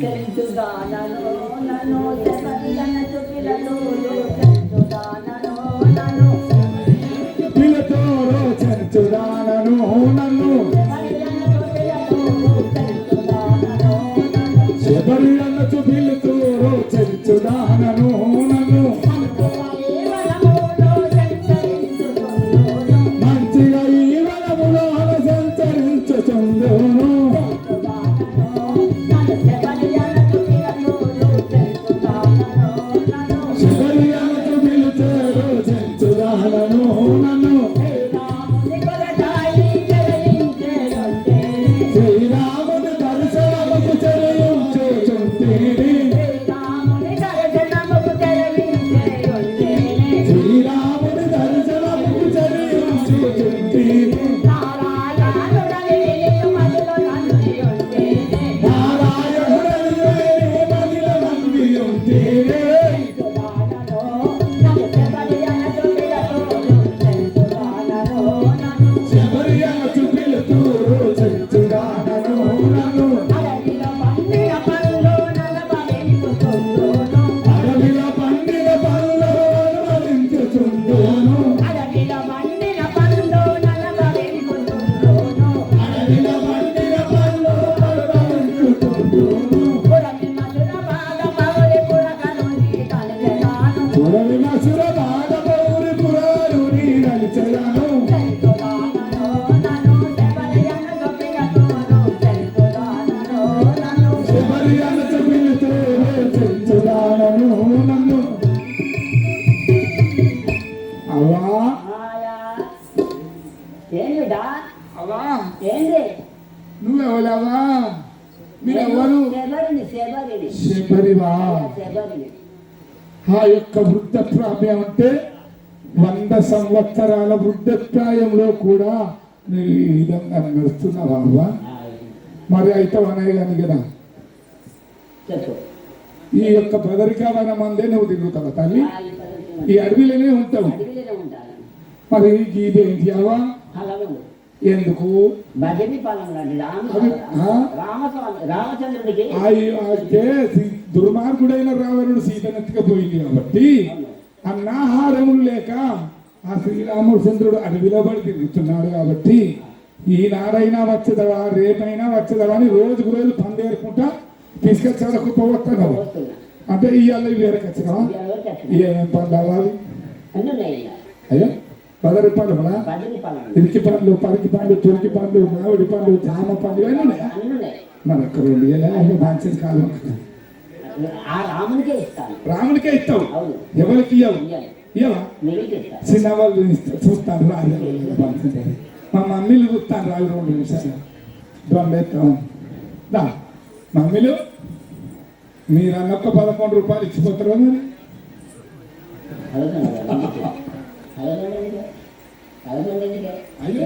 చెంచుదానను నన్ను జగదియన చుపిలను చెంచుదానను నన్ను నువ్వెవలవా మీరెవరు శబరివా ఆ యొక్క వృద్ధప్రాయం అంటే వంద సంవత్సరాల వృద్ధప్రాయంలో కూడా నువ్వు ఈ విధంగా నడుస్తున్నావా మరి అయితే అనే కానీ కదా. చెప్పు ఈ యొక్క బదరికావనం అందే నువ్వు తిరుగుతావు తల్లి? ఈ అడవిలోనే ఉంటావు. మరి ఇదేంటి ఎందుకు? అవి సి- దుర్మార్గుడైన రావణుడు సీతనెత్తుకపోయింది కాబట్టి అన్నాహారములు లేక ఆ శ్రీరామచంద్రుడు అడవిలో పడి తిరుగుతున్నాడు కాబట్టి ఈనాడైనా వచ్చేదవా రేపైనా వచ్చేదవా అని రోజుకు రోజు పందేరుకుంటా పోవస్తాను వస్తున్నా అంటే ఇవాళ ఎవరికి వచ్చింది? ఏమేం పండ్లు అవ్వాలి. అయ్యో భజని ఫలములు ఇరికి పండ్లు పరికి పండ్లు తొరికి పండ్లు మామిడి పండ్లు జామ పండ్లు అన్ని ఉన్నాయి మనకు రెండు ఎలా మంచిది కాదు ఆ రామునికే ఇస్తావు ఎవరికి ఇవ్వవు. ఇవ్వవా చిన్నవాళ్ళు ఇస్తా- చూస్తాను రాజు మా మమ్మీలు చూస్తాను రాజు రెండు నిమిషాలు దొంగెత్తాం దా మమ్మీలు మీరు అన్నొక్క పదకొండు రూపాయలు ఇచ్చిపోతారు మరి ఎందుకే? అయ్యో.